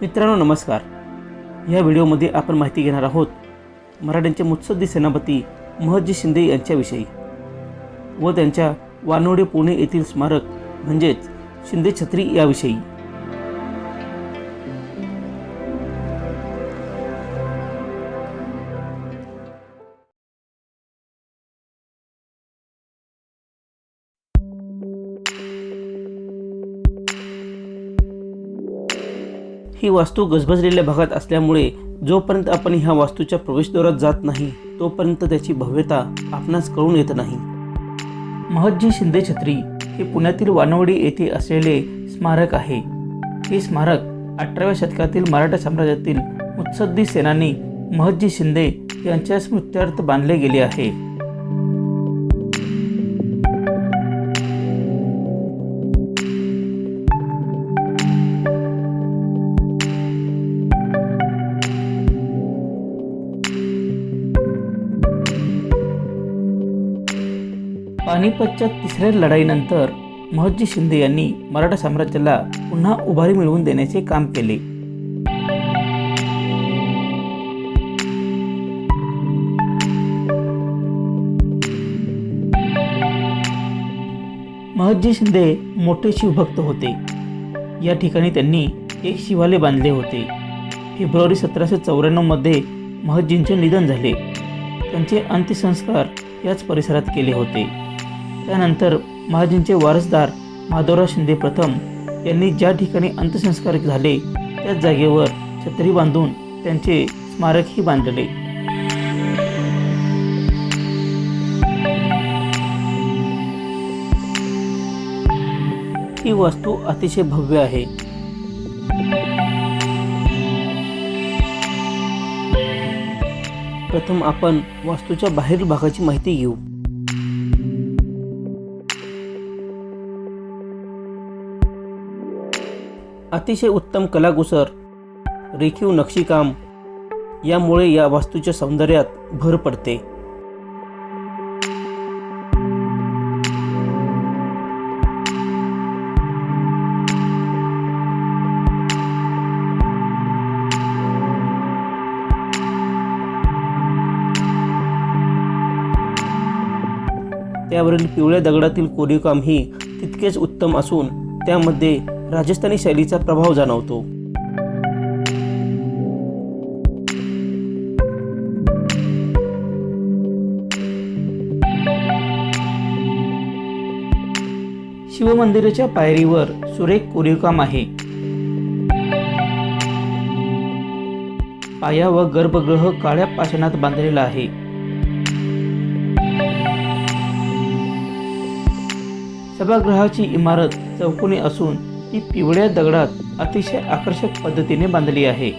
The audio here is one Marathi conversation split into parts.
मित्रांनो नमस्कार. या व्हिडिओमध्ये आपण माहिती घेणार आहोत मराठ्यांचे मुत्सद्दी सेनापती महजी शिंदे यांच्याविषयी व त्यांच्या वानोडे पुणे येथील स्मारक म्हणजेच शिंदे छत्री याविषयी. ही वास्तू गजबजलेल्या भागात असल्यामुळे जोपर्यंत आपण ह्या वास्तूच्या प्रवेशद्वारात जात नाही तोपर्यंत त्याची भव्यता आपणास कळून येत नाही. महदजी शिंदे छत्री हे पुण्यातील वानवडी येथे असलेले स्मारक आहे. हे स्मारक अठराव्या शतकातील मराठा साम्राज्यातील मुत्सद्दी सेनानी महदजी शिंदे यांच्या स्मृत्यार्थ बांधले गेले आहे. पानिपतच्या तिसऱ्या लढाईनंतर महदजी शिंदे यांनी मराठा साम्राज्याला पुन्हा उभारी मिळवून देण्याचे काम केले. महदजी शिंदे मोठे शिवभक्त होते. या ठिकाणी त्यांनी एक शिवालय बांधले होते. फेब्रुवारी सतराशे चौऱ्याण्णवमध्ये महजींचे निधन झाले. त्यांचे अंत्यसंस्कार याच परिसरात केले होते. त्यानंतर महाजींचे वारसदार माधवराव शिंदे प्रथम यांनी ज्या ठिकाणी अंत्यसंस्कार झाले त्याच जागेवर छत्री बांधून त्यांचे स्मारकही बांधले. ही वास्तू अतिशय भव्य आहे. प्रथम आपण वास्तूच्या बाहेरील भागाची माहिती घेऊ. अतिशय उत्तम कलाकुसर रेखीव नक्षीकाम यामुळे या वास्तूच्या सौंदर्यात भर पडते. त्यावरील पिवळ्या दगडातील कोरीवकाम ही तितकेच उत्तम असून त्यामध्ये राजस्थानी शैलीचा प्रभाव जाणवतो. शिवमंदिराच्या पायरीवर सुरेख कोरीवकाम आहे. पाया व गर्भगृह काळ्या पाषाणात बांधलेला आहे. सभागृहाची इमारत चौकोनी असून ती पिवळ्या दगडात अतिशय आकर्षक पद्धतीने बांधली आहे.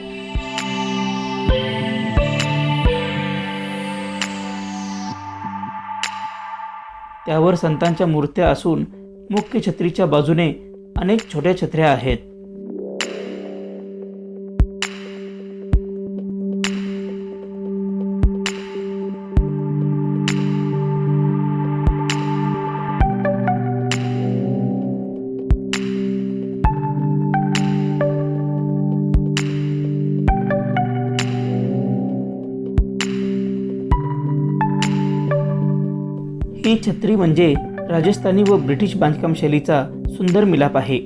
त्यावर संतांच्या मूर्त्या असून मुख्य छत्रीच्या बाजूने अनेक छोट्या छत्र्या आहेत. ही छत्री म्हणजे राजस्थानी व ब्रिटिश बांधकाम शैलीचा सुंदर मिलाप आहे.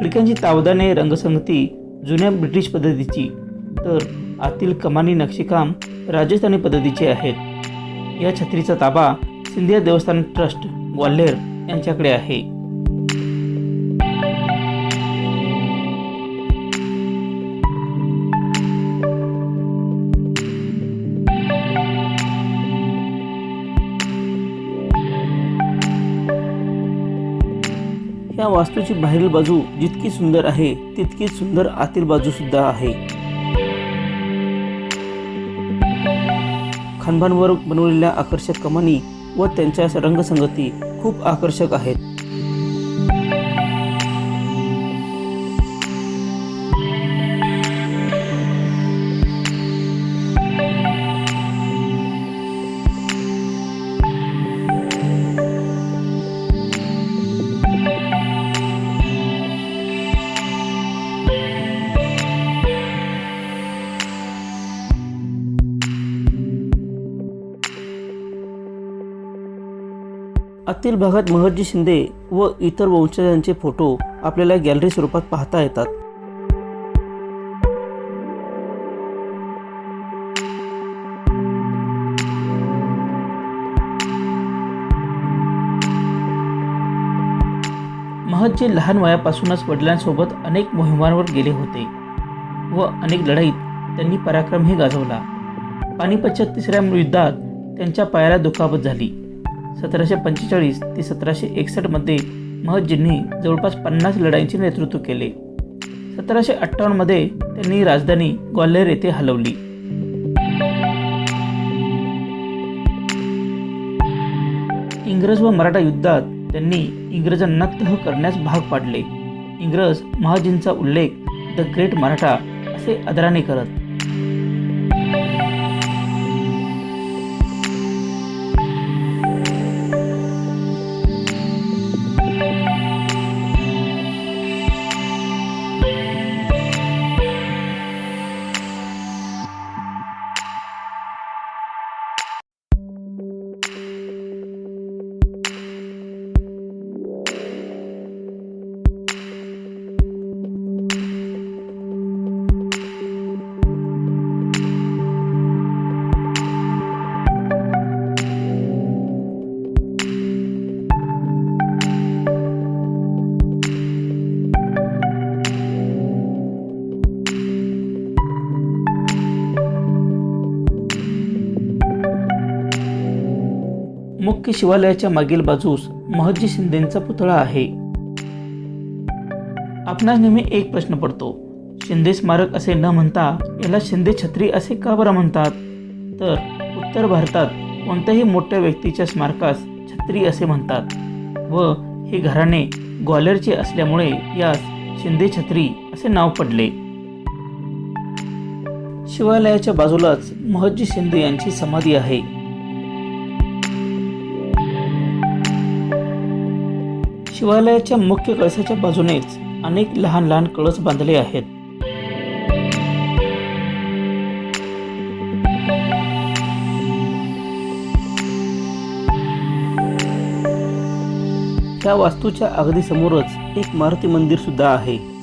खिडक्यांची तावदाने रंगसंगती जुन्या ब्रिटिश पद्धतीची तर आतील कमानी नक्षीकाम राजस्थानी पद्धतीचे आहेत. या छत्रीचा ताबा सिंधिया देवस्थान ट्रस्ट ग्वाल्हेर यांच्याकडे आहे. या वास्तूची बाहेरील बाजू जितकी सुंदर आहे तितकीच सुंदर आतील बाजू सुद्धा आहे. खांबांवर बनवलेल्या आकर्षक कमानी व त्यांच्या रंगसंगती खूप आकर्षक आहेत. आतील भागात महर्जी शिंदे व इतर वंशजांचे फोटो आपल्याला गॅलरी स्वरूपात पाहता येतात. महदजी लहान वयापासूनच वडिलांसोबत अनेक मोहिमांवर गेले होते व अनेक लढाईत त्यांनी पराक्रमही गाजवला. पानिपतच्या तिसऱ्या युद्धात त्यांच्या पायाला दुखापत झाली. सतराशे पंचेचाळीस ते सतराशे एकसष्टमध्ये महजींनी जवळपास पन्नास लढाईंचे नेतृत्व केले. सतराशे अठ्ठावन्नमध्ये त्यांनी राजधानी ग्वाल्हेर येथे हलवली. इंग्रज व मराठा युद्धात त्यांनी इंग्रजांना तह करण्यास भाग पाडले. इंग्रज महाजींचा उल्लेख द ग्रेट मराठा असे आदराने करत. की शिवालयाच्या मागील बाजूस महजी शिंदेचा पुतळा आहे. आपणास नेहमी एक प्रश्न पडतो शिंदे स्मारक असे न म्हणता याला शिंदे छत्री असे का बरं म्हणतात? तर उत्तर भारतात कोणत्याही मोठ्या व्यक्तीच्या स्मारकास छत्री असे म्हणतात. व हे घराणे ग्वालियरचे असल्यामुळे यास शिंदे छत्री असे नाव पडले. शिवालयाच्या बाजूलाच महजी शिंदे यांची समाधी आहे. शिवालयाच्या मुख्य कळसाच्या बाजूनेच अनेक लहान लहान कळस बांधले आहेत. त्या वास्तूच्या अगदी समोरच एक मारुती मंदिर सुद्धा आहे.